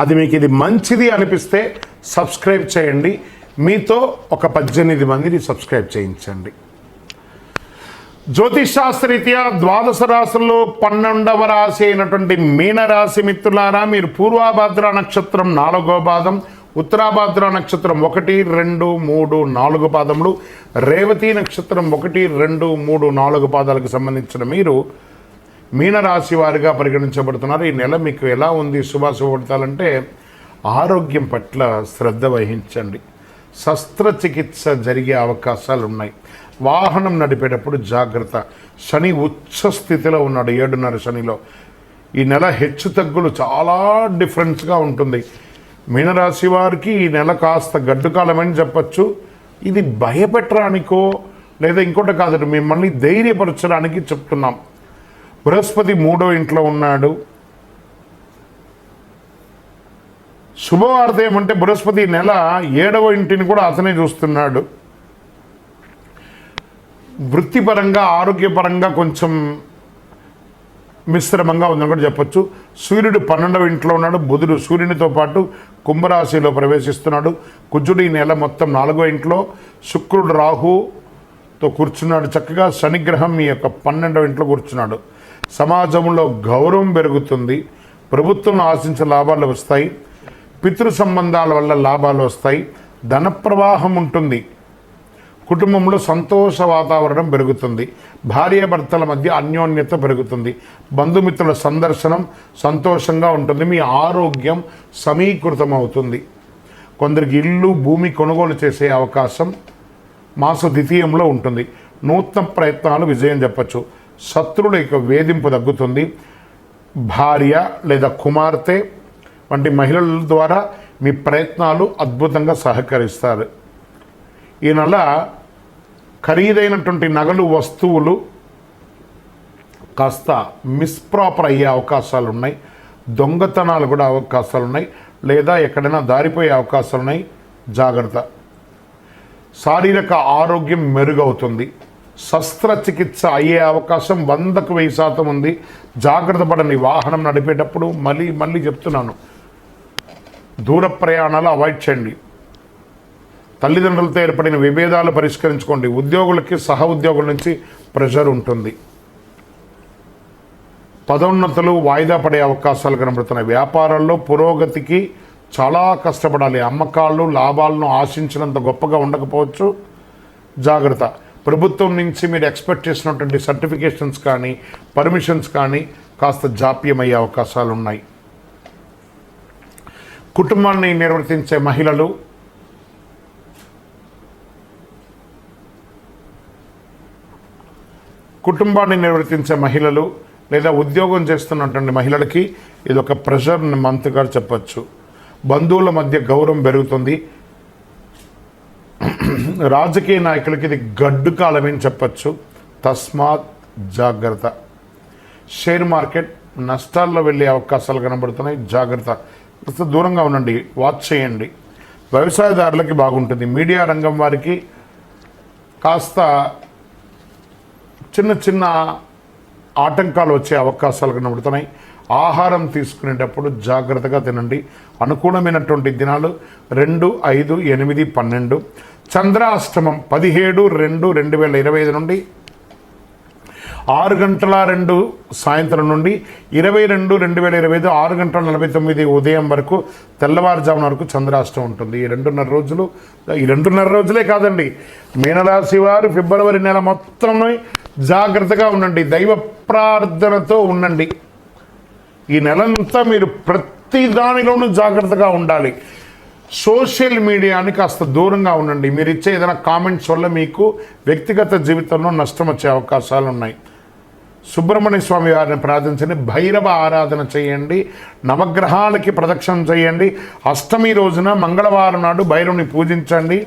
అది మీకు ఇది మంచిది అనిపిస్తే సబ్స్క్రైబ్ చేయండి. మీతో ఒక పద్దెనిమిది మందిని సబ్స్క్రైబ్ చేయించండి. జ్యోతిషాస్త్రరీత్యా ద్వాదశ రాశుల్లో పన్నెండవ రాశి అయినటువంటి మీనరాశి మిత్రులారా మీరు పూర్వాభాద్ర నక్షత్రం నాలుగో పాదం ఉత్తరాభాద్ర నక్షత్రం ఒకటి రెండు మూడు నాలుగు పాదములు రేవతి నక్షత్రం ఒకటి రెండు మూడు నాలుగు పాదాలకు సంబంధించిన మీరు మీనరాశి వారిగా పరిగణించబడుతున్నారు. ఈ నెల మీకు ఎలా ఉంది? శుభాశుభపడతాలంటే ఆరోగ్యం పట్ల శ్రద్ధ వహించండి. శస్త్రచికిత్స జరిగే అవకాశాలు ఉన్నాయి వాహనం నడిపేటప్పుడు జాగ్రత్త. శని ఉచ్చ స్థితిలో ఉన్నాడు. ఏడున్నర శనిలో. ఈ నెల హెచ్చు తగ్గులు చాలా డిఫరెన్స్గా ఉంటుంది. మీనరాశి వారికి ఈ నెల కాస్త గడ్డుకాలమని చెప్పచ్చు. ఇది భయపెట్టడానికో లేదా ఇంకోటి కాదు. మిమ్మల్ని ధైర్యపరచడానికి చెప్తున్నాం. బృహస్పతి మూడో ఇంట్లో ఉన్నాడు. శుభవార్త ఏమంటే బృహస్పతి నెల ఏడవ ఇంటిని కూడా అతనే చూస్తున్నాడు. వృత్తిపరంగా ఆరోగ్యపరంగా కొంచెం మిశ్రమంగా ఉందని కూడా చెప్పొచ్చు. సూర్యుడు పన్నెండవ ఇంట్లో ఉన్నాడు. బుధుడు సూర్యునితో పాటు కుంభరాశిలో ప్రవేశిస్తున్నాడు. కుజుడు ఈ నెల మొత్తం నాలుగో ఇంట్లో. శుక్రుడు రాహుతో కూర్చున్నాడు. చక్కగా శనిగ్రహం ఈ యొక్క పన్నెండవ ఇంట్లో కూర్చున్నాడు. సమాజంలో గౌరవం పెరుగుతుంది ప్రభుత్వం ఆశించే లాభాలు వస్తాయి పితృ సంబంధాల వల్ల లాభాలు వస్తాయి ధన ప్రవాహం ఉంటుంది. కుటుంబంలో సంతోష వాతావరణం పెరుగుతుంది. భార్యాభర్తల మధ్య అన్యోన్యత పెరుగుతుంది. బంధుమిత్రుల సందర్శనం సంతోషంగా ఉంటుంది. మీ ఆరోగ్యం సమీకృతం అవుతుంది కొందరికి ఇల్లు భూమి కొనుగోలు చేసే అవకాశం మాస ద్వితీయంలో ఉంటుంది. నూతన ప్రయత్నాలు విజయం చెప్పచ్చు. శత్రుల యొక్క వేధింపు తగ్గుతుంది. భార్య లేదా కుమార్తె వంటి మహిళల ద్వారా మీ ప్రయత్నాలు అద్భుతంగా సహకరిస్తారు. ఈ నెల ఖరీదైనటువంటి నగలు వస్తువులు కాస్త మిస్ప్రాపర్ అయ్యే అవకాశాలు ఉన్నాయి దొంగతనాలు కూడా అవకాశాలు ఉన్నాయి లేదా ఎక్కడైనా దారిపోయే అవకాశాలు ఉన్నాయి జాగ్రత్త. శారీరక ఆరోగ్యం మెరుగవుతుంది. శస్త్రచికిత్స అయ్యే అవకాశం వందకు వెయ్యి శాతం ఉంది. జాగ్రత్త పడని వాహనం నడిపేటప్పుడు మళ్ళీ మళ్ళీ చెప్తున్నాను. దూర ప్రయాణాలు అవాయిడ్ చేయండి. తల్లిదండ్రులతో ఏర్పడిన విభేదాలు పరిష్కరించుకోండి. ఉద్యోగులకి సహ ఉద్యోగుల నుంచి ప్రెషర్ ఉంటుంది. పదోన్నతులు వాయిదా పడే అవకాశాలు కనబడుతున్నాయి. వ్యాపారాల్లో పురోగతికి చాలా కష్టపడాలి. అమ్మకాలు లాభాలను ఆశించినంత గొప్పగా ఉండకపోవచ్చు. జాగ్రత్త. ప్రభుత్వం నుంచి మీరు ఎక్స్పెక్ట్ చేసినటువంటి సర్టిఫికేషన్స్ కానీ పర్మిషన్స్ కానీ కాస్త జాప్యమయ్యే అవకాశాలు ఉన్నాయి కుటుంబాన్ని నిర్వర్తించే మహిళలు కుటుంబాన్ని నిర్వర్తించే మహిళలు లేదా ఉద్యోగం చేస్తున్నటువంటి మహిళలకి ఇది ఒక ప్రెషర్ మంత్గా చెప్పచ్చు. బంధువుల మధ్య గౌరవం పెరుగుతుంది. రాజకీయ నాయకులకి ఇది గడ్డు కాలమని చెప్పచ్చు. తస్మాత్ జాగ్రత్త. షేర్ మార్కెట్ నష్టాల్లో వెళ్ళే అవకాశాలు కనబడుతున్నాయి. జాగ్రత్త. కాస్త దూరంగా ఉండండి. వాచ్ చేయండి. వ్యవసాయదారులకి బాగుంటుంది. మీడియా రంగం వారికి కాస్త చిన్న చిన్న ఆటంకాలు వచ్చే అవకాశాలు కనబడుతున్నాయి. ఆహారం తీసుకునేటప్పుడు జాగ్రత్తగా తినండి. అనుకూలమైనటువంటి దినాలు రెండు ఐదు ఎనిమిది పన్నెండు. చంద్రాష్టమం పదిహేడు రెండు రెండు వేల ఇరవై ఐదు నుండి ఆరు గంటల రెండు సాయంత్రం నుండి ఇరవై రెండు రెండు వేల ఇరవై ఐదు ఆరు గంటల నలభై తొమ్మిది ఉదయం వరకు తెల్లవారుజామున వరకు చంద్రాష్టం ఉంటుంది. ఈ రెండున్నర రోజులు ఈ రెండున్నర రోజులే కాదండి. మీనరాశి వారు ఫిబ్రవరి నెల మొత్తం జాగ్రత్తగా ఉండండి దైవ ప్రార్థనతో ఉండండి. ఈ నెలంతా మీరు ప్రతి దానిలోనూ జాగ్రత్తగా ఉండాలి. సోషల్ మీడియాని కాస్త దూరంగా ఉండండి. మీరు ఇచ్చే ఏదైనా కామెంట్స్ వల్ల మీకు వ్యక్తిగత జీవితంలో నష్టం వచ్చే అవకాశాలు ఉన్నాయి. సుబ్రహ్మణ్య స్వామి వారిని ప్రార్థించండి. భైరవ ఆరాధన చేయండి. నవగ్రహాలకి ప్రదక్షిణం చేయండి. అష్టమి రోజున మంగళవారం నాడు భైరవుని పూజించండి.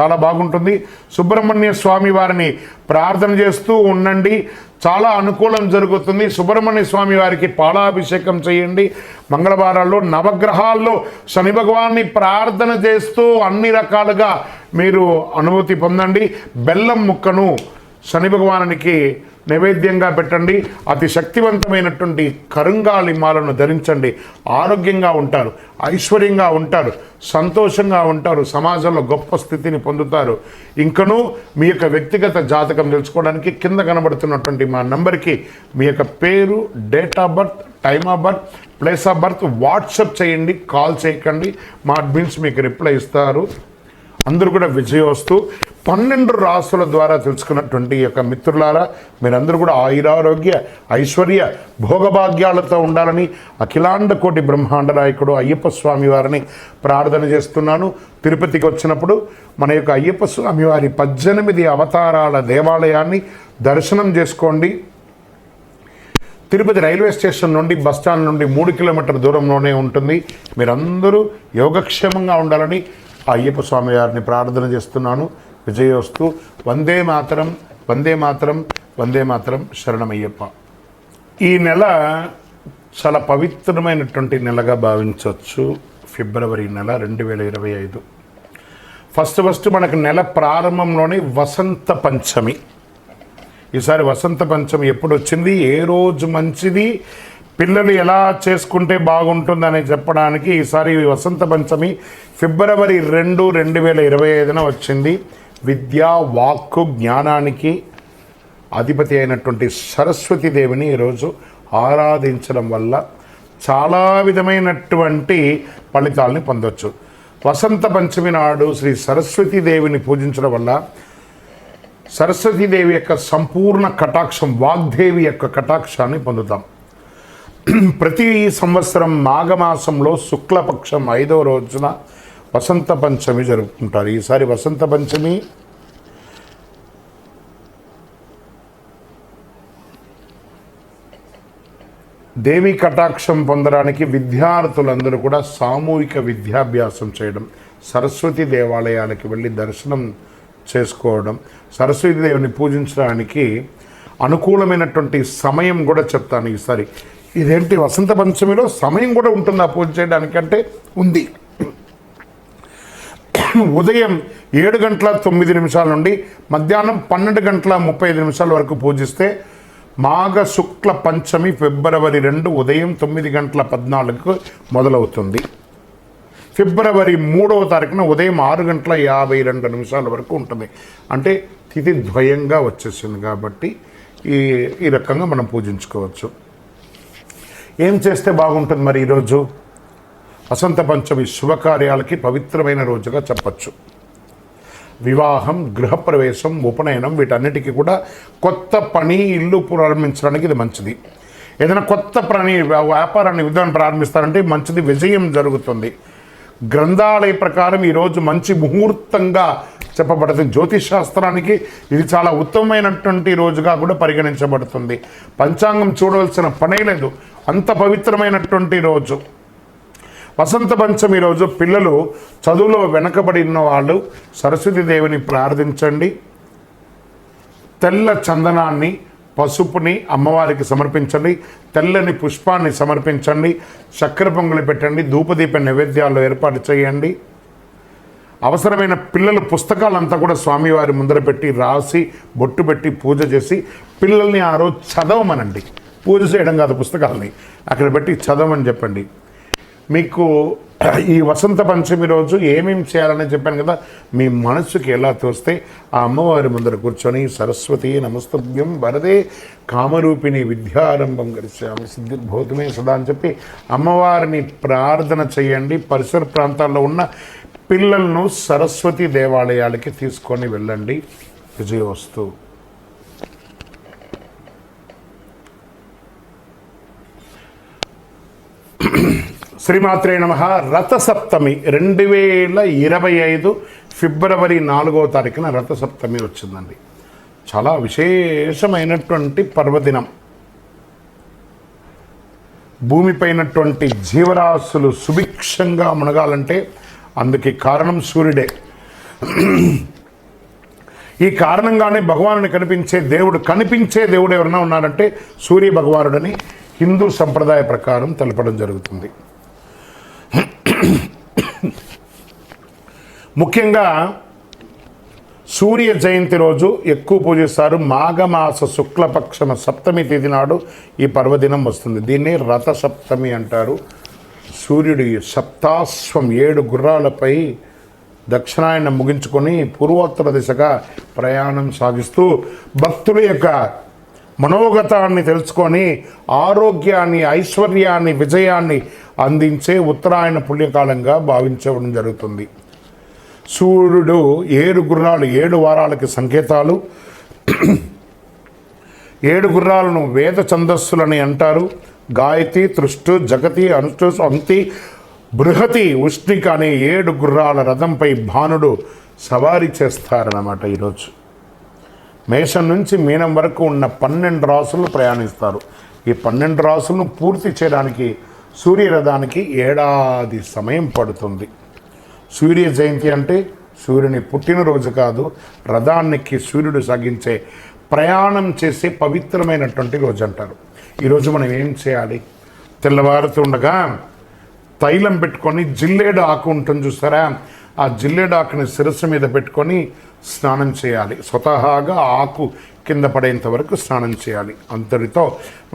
చాలా బాగుంటుంది. సుబ్రహ్మణ్య స్వామి వారిని ప్రార్థన చేస్తూ ఉండండి. చాలా అనుకూలం జరుగుతుంది. సుబ్రహ్మణ్య స్వామి వారికి పాలాభిషేకం చేయండి. మంగళవారాల్లో నవగ్రహాల్లో శని భగవాన్ని ప్రార్థన చేస్తూ అన్ని రకాలుగా మీరు అనుభూతి పొందండి. బెల్లం ముక్కను శని భగవానికి నైవేద్యంగా పెట్టండి. అతి శక్తివంతమైనటువంటి కరుంగాలిమాలను ధరించండి. ఆరోగ్యంగా ఉంటారు ఐశ్వర్యంగా ఉంటారు సంతోషంగా ఉంటారు సమాజంలో గొప్ప స్థితిని పొందుతారు. ఇంకనూ మీ యొక్క వ్యక్తిగత జాతకం తెలుసుకోవడానికి కింద కనబడుతున్నటువంటి మా నంబర్కి మీ యొక్క పేరు date of birth time of birth place of birth WhatsApp చేయండి కాల్ చేయకండి. మా అడ్మిన్స్ మీకు రిప్లై ఇస్తారు. అందరూ కూడా విజయోస్తు పన్నెండు రాసుల ద్వారా తెలుసుకున్నటువంటి ఈ యొక్క మిత్రులారా మీరందరూ కూడా ఆయురారోగ్య ఐశ్వర్య భోగభాగ్యాలతో ఉండాలని అఖిలాండ కోటి బ్రహ్మాండ నాయకుడు అయ్యప్ప స్వామి వారిని ప్రార్థన చేస్తున్నాను. తిరుపతికి వచ్చినప్పుడు మన యొక్క అయ్యప్ప స్వామి వారి పద్దెనిమిది అవతారాల దేవాలయాన్ని దర్శనం చేసుకోండి. తిరుపతి రైల్వే స్టేషన్ నుండి బస్ స్టాండ్ నుండి మూడు కిలోమీటర్ దూరంలోనే ఉంటుంది. మీరందరూ యోగక్షేమంగా ఉండాలని ఆ అయ్యప్ప స్వామి వారిని ప్రార్థన చేస్తున్నాను. విజయోస్తు వందే మాతరం వందే మాతరం వందే మాతరం శరణమయ్యప్ప. ఈ నెల చాలా పవిత్రమైనటువంటి నెలగా భావించవచ్చు. ఫిబ్రవరి నెల రెండు వేల ఇరవై ఐదు. ఫస్ట్ ఫస్ట్ మనకు నెల ప్రారంభంలోనే వసంత పంచమి. ఈసారి వసంత పంచమి ఎప్పుడు వచ్చింది ఏ రోజు మంచిది? పిల్లలు ఎలా చేసుకుంటే బాగుంటుందని చెప్పడానికి ఈసారి వసంత పంచమి ఫిబ్రవరి రెండు రెండు వేల ఇరవై ఐదున వచ్చింది. విద్యా వాక్కు జ్ఞానానికి అధిపతి అయినటువంటి సరస్వతి దేవిని ఈరోజు ఆరాధించడం వల్ల చాలా విధమైనటువంటి ఫలితాలని పొందొచ్చు. వసంత పంచమి నాడు శ్రీ సరస్వతి దేవిని పూజించడం వల్ల సరస్వతీదేవి యొక్క సంపూర్ణ కటాక్షం వాగ్దేవి యొక్క కటాక్షాన్ని పొందుతాం. ప్రతి సంవత్సరం మాఘమాసంలో శుక్లపక్షం ఐదవ రోజున వసంత పంచమి జరుపుకుంటారు. ఈసారి వసంత పంచమి దేవి కటాక్షం పొందడానికి విద్యార్థులందరూ కూడా సామూహిక విద్యాభ్యాసం చేయడం సరస్వతి దేవాలయాలకి వెళ్ళి దర్శనం చేసుకోవడం సరస్వతి దేవుని పూజించడానికి అనుకూలమైనటువంటి సమయం కూడా చెప్తాను ఈసారి. ఇదేంటి వసంత పంచమిలో సమయం కూడా ఉంటుందా పూజ చేయడానికంటే ఉంది. ఉదయం ఏడు గంటల తొమ్మిది నిమిషాల నుండి మధ్యాహ్నం పన్నెండు గంటల ముప్పై ఐదు నిమిషాల వరకు పూజిస్తే మాఘ శుక్ల పంచమి ఫిబ్రవరి రెండు ఉదయం తొమ్మిది గంటల పద్నాలుగుకు మొదలవుతుంది. ఫిబ్రవరి మూడవ తారీఖున ఉదయం ఆరు గంటల యాభై రెండు నిమిషాల వరకు ఉంటుంది. అంటే తిథి ద్వయంగా వచ్చేసింది కాబట్టి ఈ ఈ రకంగా మనం పూజించుకోవచ్చు. ఏం చేస్తే బాగుంటుంది మరి ఈరోజు? వసంత పంచమి శుభకార్యాలకి పవిత్రమైన రోజుగా చెప్పచ్చు. వివాహం గృహప్రవేశం ఉపనయనం వీటన్నిటికీ కూడా కొత్త పని ఇల్లు ప్రారంభించడానికి ఇది మంచిది. ఏదైనా కొత్త పని వ్యాపారాన్ని విధానం ప్రారంభిస్తారంటే మంచిది విజయం జరుగుతుంది. గ్రంథాలయ ప్రకారం ఈరోజు మంచి ముహూర్తంగా చెప్పబడుతుంది. జ్యోతిష్ శాస్త్రానికి ఇది చాలా ఉత్తమమైనటువంటి రోజుగా కూడా పరిగణించబడుతుంది. పంచాంగం చూడవలసిన పనే లేదు. అంత పవిత్రమైనటువంటి రోజు. వసంత పంచమి రోజు పిల్లలు చదువులో వెనకబడి ఉన్న వాళ్ళు సరస్వతి దేవిని ప్రార్థించండి. తెల్ల చందనాన్ని పసుపుని అమ్మవారికి సమర్పించండి తెల్లని పుష్పాన్ని సమర్పించండి చక్కెర పొంగులు పెట్టండి ధూపదీప నైవేద్యాలు ఏర్పాటు చేయండి. అవసరమైన పిల్లల పుస్తకాలంతా కూడా స్వామివారి ముందర పెట్టి రాసి బొట్టు పెట్టి పూజ చేసి పిల్లల్ని ఆ రోజు చదవమనండి. పూజ చేయడం కాదు పుస్తకాలని. అక్కడ పెట్టి చదవమని చెప్పండి. మీకు ఈ వసంత పంచమి రోజు ఏమేమి చేయాలని చెప్పాను కదా మీ మనసుకి ఎలా తోస్తే ఆ అమ్మవారి ముందర కూర్చొని సరస్వతి నమస్తభ్యం వరదే కామరూపిణి విద్యారంభం గడిచాము సిద్ధిర్భూతమే సదా అని చెప్పి అమ్మవారిని ప్రార్థన చేయండి. పరిసర ప్రాంతాల్లో ఉన్న పిల్లలను సరస్వతి దేవాలయాలకి తీసుకొని వెళ్ళండి. విజయవస్తు శ్రీమాత్రే నమ. రథసప్తమి రెండు వేల ఇరవై ఐదు ఫిబ్రవరి నాలుగో తారీఖున రథసప్తమి వచ్చిందండి. చాలా విశేషమైనటువంటి పర్వదినం. భూమిపైనటువంటి జీవరాశులు సుభిక్షంగా మునగాలంటే అందుకే కారణం సూర్యుడే. ఈ కారణంగానే భగవానుని కనిపించే దేవుడు కనిపించే దేవుడు ఎవరైనా ఉన్నారంటే సూర్య భగవానుడని హిందూ సంప్రదాయ ప్రకారం తెలపడం జరుగుతుంది. ముఖ్యంగా సూర్య జయంతి రోజు ఎక్కువ పూజిస్తారు మాఘమాస శుక్లపక్షమ సప్తమి తేదీ నాడు ఈ పర్వదినం వస్తుంది. దీన్ని రథ సప్తమి అంటారు. సూర్యుడి సప్తాశ్వం ఏడు గుర్రాలపై దక్షిణాయనం ముగించుకొని పూర్వోత్తర దిశగా ప్రయాణం సాగిస్తూ భక్తుల యొక్క మనోగతాన్ని తెలుసుకొని ఆరోగ్యాన్ని ఐశ్వర్యాన్ని విజయాన్ని అందించే ఉత్తరాయణ పుణ్యకాలంగా భావించడం జరుగుతుంది. సూర్యుడు ఏడు గుర్రాలు ఏడు వారాలకి సంకేతాలు. ఏడు గుర్రాలను వేద ఛందస్సులని అంటారు. గాయతి తృష్టు జగతి అనుష్టు అంతి బృహతి ఉష్ణిక అనే ఏడు గుర్రాల రథంపై భానుడు సవారీ చేస్తారన్నమాట ఈరోజు. మేషం నుంచి మీనం వరకు ఉన్న పన్నెండు రాసులు ప్రయాణిస్తారు. ఈ పన్నెండు రాసులను పూర్తి చేయడానికి సూర్యరథానికి ఏడాది సమయం పడుతుంది. సూర్య జయంతి అంటే సూర్యుని పుట్టినరోజు కాదు రథానికి సూర్యుడు సాగించే ప్రయాణం చేసే పవిత్రమైనటువంటి రోజు అంటారు ఈరోజు మనం ఏం చేయాలి? తెల్లవారుతుండగా తైలం పెట్టుకొని జిల్లేడు ఆకు ఉంటుంది చూస్తారా? ఆ జిల్లేడు ఆకుని శిరస్సు మీద పెట్టుకొని స్నానం చేయాలి. స్వతహాగా ఆకు కింద పడేంత వరకు స్నానం చేయాలి. అంతటితో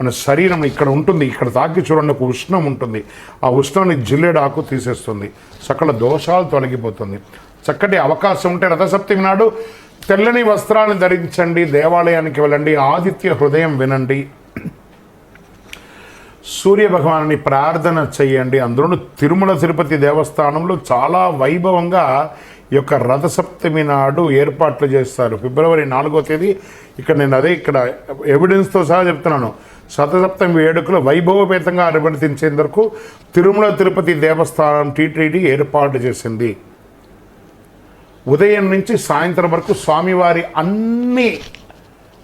మన శరీరం ఇక్కడ ఉంటుంది. ఇక్కడ తాకి చూడండి ఒక ఉష్ణం ఉంటుంది. ఆ ఉష్ణాన్ని జిల్లెడాకు తీసేస్తుంది. సకల దోషాలు తొలగిపోతుంది. చక్కటి అవకాశం ఉంటే రథసప్తమి నాడు తెల్లని వస్త్రాన్ని ధరించండి దేవాలయానికి వెళ్ళండి ఆదిత్య హృదయం వినండి. సూర్య భగవాన్ని ప్రార్థన చేయండి. అందులోనూ తిరుమల తిరుపతి దేవస్థానంలో చాలా వైభవంగా ఈ యొక్క రథసప్తమి నాడు ఏర్పాట్లు చేస్తారు. ఫిబ్రవరి నాలుగో తేదీ ఇక్కడ నేను అదే ఇక్కడ ఎవిడెన్స్తో సహా చెప్తున్నాను. శతసప్తమి వేడుకలు వైభవపేతంగా అనుమతించేందుకు తిరుమల తిరుపతి దేవస్థానం టీటీడీ ఏర్పాటు చేసింది. ఉదయం నుంచి సాయంత్రం వరకు స్వామివారి అన్ని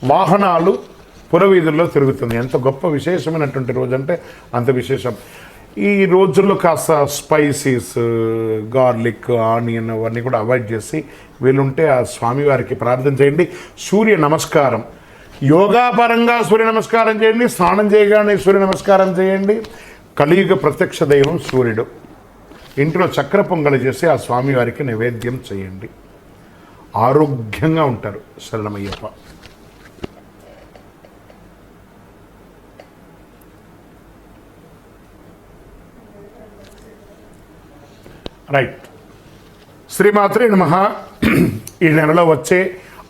వాహనాలు పురవీధుల్లో తిరుగుతుంది. ఎంత గొప్ప విశేషమైనటువంటి రోజు అంటే అంత విశేషం. ఈ రోజుల్లో కాస్త స్పైసీస్ గార్లిక్ ఆనియన్ అవన్నీ కూడా అవాయిడ్ చేసి వీలుంటే ఆ స్వామివారికి ప్రార్థన చేయండి. సూర్య నమస్కారం. యోగాపరంగా సూర్య నమస్కారం చేయండి. స్నానం చేయగానే సూర్య నమస్కారం చేయండి. కలియుగ ప్రత్యక్ష దైవం సూర్యుడు. ఇంట్లో చక్ర పొంగలి చేసి ఆ స్వామివారికి నైవేద్యం చేయండి. ఆరోగ్యంగా ఉంటారు శరణమయ్యప్ప. రైట్ శ్రీమాత్రి నమ. ఈ నెలలో వచ్చే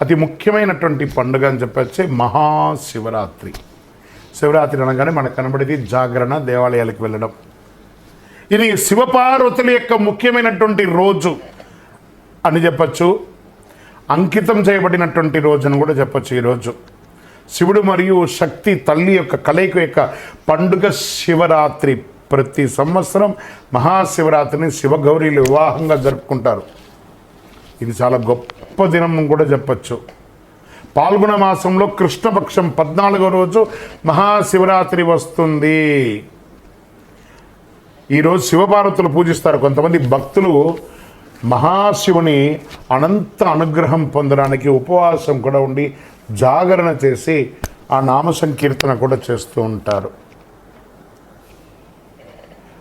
అతి ముఖ్యమైనటువంటి పండుగ అని చెప్పొచ్చే మహాశివరాత్రి. శివరాత్రి అనగానే మనకు కనబడేది జాగరణ దేవాలయాలకు వెళ్ళడం. ఇది శివపార్వతుల యొక్క ముఖ్యమైనటువంటి రోజు అని చెప్పచ్చు. అంకితం చేయబడినటువంటి రోజు అని కూడా చెప్పచ్చు ఈరోజు శివుడు మరియు శక్తి తల్లి యొక్క కలయిక యొక్క పండుగ శివరాత్రి. ప్రతి సంవత్సరం మహాశివరాత్రిని శివగౌరీలు వివాహంగా జరుపుకుంటారు. ఇది చాలా గొప్ప దినం కూడా చెప్పచ్చు. పాల్గొన మాసంలో కృష్ణపక్షం పద్నాలుగో రోజు మహాశివరాత్రి వస్తుంది. ఈరోజు శివపార్వతులు పూజిస్తారు. కొంతమంది భక్తులు మహాశివుని అనంత అనుగ్రహం పొందడానికి ఉపవాసం కూడా ఉండి జాగరణ చేసి ఆ నామ సంకీర్తన కూడా చేస్తూ ఉంటారు.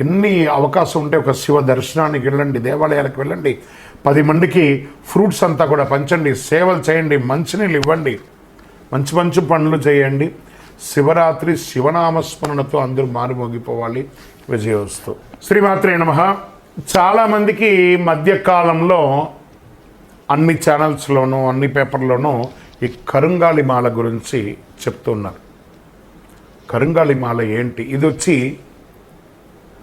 ఎన్ని అవకాశం ఉంటే ఒక శివ దర్శనానికి వెళ్ళండి దేవాలయాలకు వెళ్ళండి పది మందికి ఫ్రూట్స్ అంతా కూడా పంచండి సేవలు చేయండి మంచినీళ్ళు ఇవ్వండి మంచి మంచి పనులు చేయండి. శివరాత్రి శివనామస్మరణతో అందరూ మారుమోగిపోవాలి. విజయోస్తు. శ్రీమాత్రే నమ. చాలామందికి మధ్యకాలంలో అన్ని ఛానల్స్లోనూ అన్ని పేపర్లోనూ ఈ కరుంగాలి మాల గురించి చెప్తున్నారు. కరుంగాలి మాల ఏంటి? ఇది వచ్చి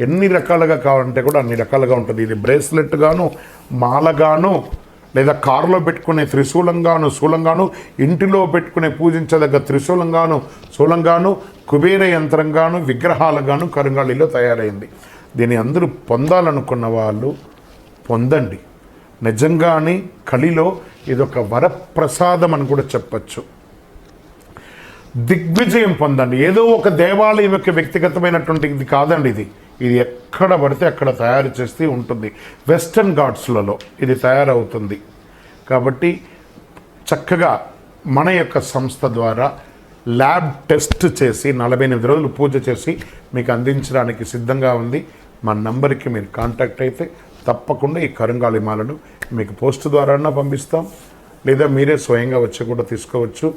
ఎన్ని రకాలుగా కావాలంటే కూడా అన్ని రకాలుగా ఉంటుంది. ఇది బ్రేస్లెట్ గాను మాలగాను లేదా కారులో పెట్టుకునే త్రిశూలంగాను శూలంగాను ఇంటిలో పెట్టుకునే పూజించదగ్గ త్రిశూలంగాను శూలంగాను కుబేర యంత్రంగాను విగ్రహాలుగాను కరుంగాళిలో తయారైంది. దీన్ని అందరూ పొందాలనుకున్న వాళ్ళు పొందండి. నిజంగానే కలిలో ఇదొక వరప్రసాదం అని కూడా చెప్పచ్చు. దిగ్విజయం పొందండి. ఏదో ఒక దేవాలయం యొక్క వ్యక్తిగతమైనటువంటి ఇది కాదండి ఇది. ఇది ఎక్కడ పడితే అక్కడ తయారు చేస్తే ఉంటుంది. వెస్టర్న్ ఘాట్స్లలో ఇది తయారవుతుంది. కాబట్టి చక్కగా మన యొక్క సంస్థ ద్వారా ల్యాబ్ టెస్ట్ చేసి నలభై ఎనిమిది రోజులు పూజ చేసి మీకు అందించడానికి సిద్ధంగా ఉంది. మా నంబర్కి మీరు కాంటాక్ట్ అయితే తప్పకుండా ఈ కరుంగాలి మాలను మీకు పోస్ట్ ద్వారా పంపిస్తాం. లేదా మీరే స్వయంగా వచ్చి కూడా తీసుకోవచ్చు.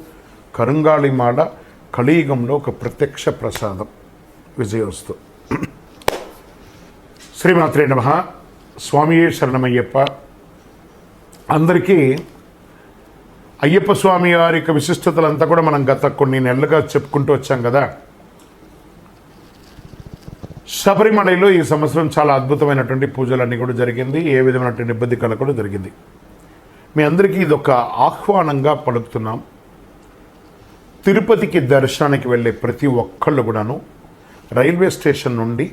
కరుంగాళి మాల కలియుగంలో ఒక ప్రత్యక్ష ప్రసాదం. విజయోస్తు శ్రీమాత్రే నమ. స్వామి శరణమయ్యప్ప. అందరికీ అయ్యప్ప స్వామి వారి యొక్క విశిష్టతలంతా కూడా మనం గత కొన్ని నెలలుగా చెప్పుకుంటూ వచ్చాం కదా. శబరిమలలో ఈ సంవత్సరం చాలా అద్భుతమైనటువంటి పూజలన్నీ కూడా జరిగింది. ఏ విధమైనటువంటి ఇబ్బంది కల కూడా జరిగింది. మీ అందరికీ ఇది ఒక ఆహ్వానంగా పలుకుతున్నాం. తిరుపతికి దర్శనానికి వెళ్ళే ప్రతి ఒక్కళ్ళు కూడాను రైల్వే స్టేషన్ నుండి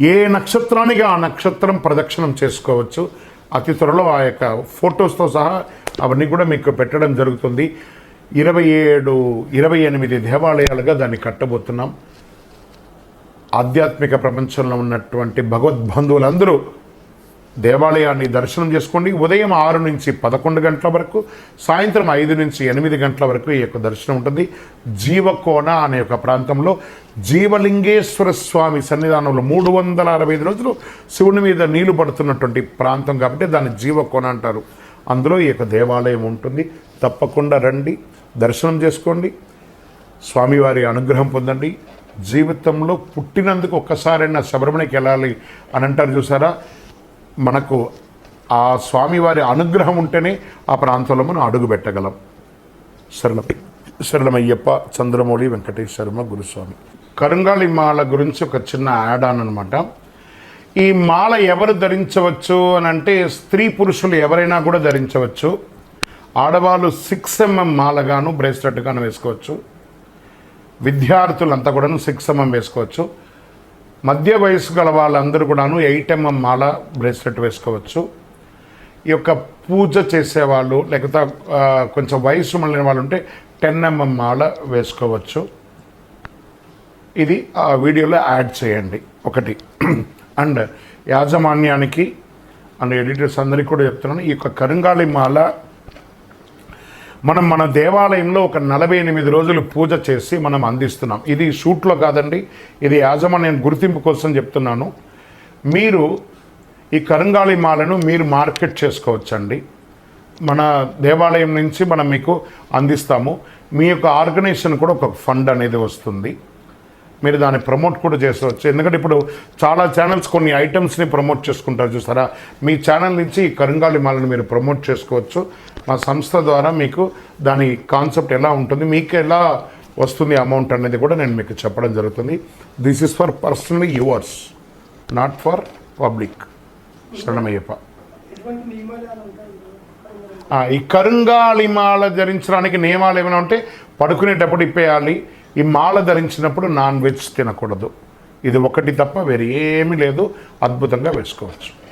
ఏ నక్షత్రానికి ఆ నక్షత్రం ప్రదక్షిణం చేసుకోవచ్చు? అతి త్వరలో ఆ యొక్క ఫొటోస్తో సహా అవన్నీ కూడా మీకు పెట్టడం జరుగుతుంది. ఇరవై ఏడు ఇరవై ఎనిమిది దేవాలయాలుగా దాన్ని కట్టబోతున్నాం. ఆధ్యాత్మిక ప్రపంచంలో ఉన్నటువంటి భగవద్బంధువులందరూ దేవాలయాన్ని దర్శనం చేసుకోండి. ఉదయం ఆరు నుంచి పదకొండు గంటల వరకు సాయంత్రం ఐదు నుంచి ఎనిమిది గంటల వరకు ఈ యొక్క దర్శనం ఉంటుంది. జీవకోన అనే ఒక ప్రాంతంలో జీవలింగేశ్వర స్వామి సన్నిధానంలో మూడు వందల అరవై ఐదు రోజులు శివుని మీద నీళ్ళు పడుతున్నటువంటి ప్రాంతం కాబట్టి దాన్ని జీవకోన అంటారు. అందులో ఈ యొక్క దేవాలయం ఉంటుంది. తప్పకుండా రండి దర్శనం చేసుకోండి. స్వామివారి అనుగ్రహం పొందండి. జీవితంలో పుట్టినందుకు ఒక్కసారైనా శబరిమణికి వెళ్ళాలి అని అంటారు చూసారా? మనకు ఆ స్వామివారి అనుగ్రహం ఉంటేనే ఆ ప్రాంతంలో మనం అడుగు పెట్టగలం. సరళమయ్యప్ప శరణమయ్యప్ప చంద్రమౌళి వెంకటేశ్వరమ గురుస్వామి. కరుంగాళి మాల గురించి ఒక చిన్న యాడ్ ఆన్ అనమాట ఈ మాల ఎవరు ధరించవచ్చు అని అంటే స్త్రీ పురుషులు ఎవరైనా కూడా ధరించవచ్చు. ఆడవాళ్ళు సిక్స్ ఎంఎం మాలగాను బ్రేస్లెట్గాను వేసుకోవచ్చు. విద్యార్థులంతా కూడాను సిక్స్ ఎంఎం వేసుకోవచ్చు. మధ్య వయసు గల వాళ్ళందరూ కూడాను ఎయిట్ ఎంఎం మాల బ్రేస్లెట్ వేసుకోవచ్చు. ఈ యొక్క పూజ చేసేవాళ్ళు లేకపోతే కొంచెం వయసు మళ్ళిన వాళ్ళు ఉంటే టెన్ ఎంఎం మాల వేసుకోవచ్చు. ఇది ఆ వీడియోలో యాడ్ చేయండి. ఒకటి. అండ్ యాజమాన్యానికి అండ్ ఎడిటర్స్ అందరికీ కూడా చెప్తున్నాను ఈ యొక్క కరుంగాళి మాల మనం మన దేవాలయంలో ఒక నలభై ఎనిమిది రోజులు పూజ చేసి మనం అందిస్తున్నాం. ఇది షూట్లో కాదండి ఇది యాజమాన్యం గుర్తింపు కోసం చెప్తున్నాను. మీరు ఈ కరంగాళి మాలను మీరు మార్కెట్ చేసుకోవచ్చండి. మన దేవాలయం నుంచి మనం మీకు అందిస్తాము. మీ యొక్క ఆర్గనైజేషన్ కూడా ఒక ఫండ్ అనేది వస్తుంది. మీరు దాన్ని ప్రమోట్ కూడా చేసుకోవచ్చు. ఎందుకంటే ఇప్పుడు చాలా ఛానల్స్ కొన్ని ఐటమ్స్ని ప్రమోట్ చేసుకుంటారు చూసారా? మీ ఛానల్ నుంచి ఈ కరుంగాలి మాలను మీరు ప్రమోట్ చేసుకోవచ్చు. మా సంస్థ ద్వారా మీకు దాని కాన్సెప్ట్ ఎలా ఉంటుంది మీకు ఎలా వస్తుంది అమౌంట్ అనేది కూడా నేను మీకు చెప్పడం జరుగుతుంది. This is for personally yours not for public శరణమయ్యప్ప. ఈ కరుంగాళిమాల ధరించడానికి నియమాలు ఏమైనా ఉంటే పడుకునేటప్పుడు ఇప్పేయాలి. ఈ మాల ధరించినప్పుడు నాన్ వెజ్ తినకూడదు. ఇది ఒకటి తప్ప వేరే ఏమీ లేదు. అద్భుతంగా వేసుకోవచ్చు.